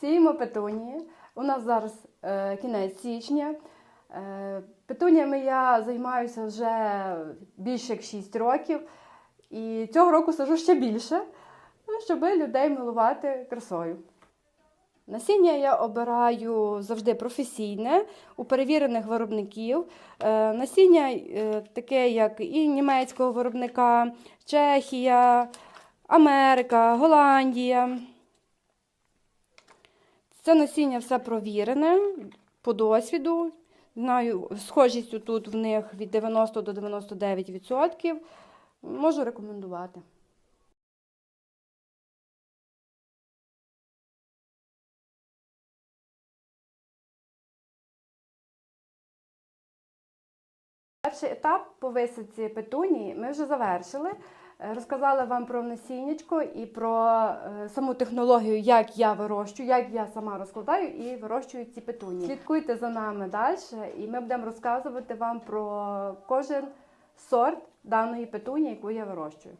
Сіємо петунії. У нас зараз е, кінець січня. Е, петуніями я займаюся вже більше як 6 років. І цього року сажу ще більше, ну, щоб людей милувати красою. Насіння я обираю завжди професійне, у перевірених виробників. Е, Насіння е, таке, як і німецького виробника, Чехія, Америка, Голландія. Це насіння все провірене по досвіду. Знаю, схожістю тут в них від 90 до 99%. Можу рекомендувати. Перший етап по висадці петунії ми вже завершили. Розказала вам про насіннячко і про е, саму технологію, як я вирощую, як я сама розкладаю і вирощую ці петуні. Слідкуйте за нами далі, і ми будемо розказувати вам про кожен сорт даної петуні, яку я вирощую.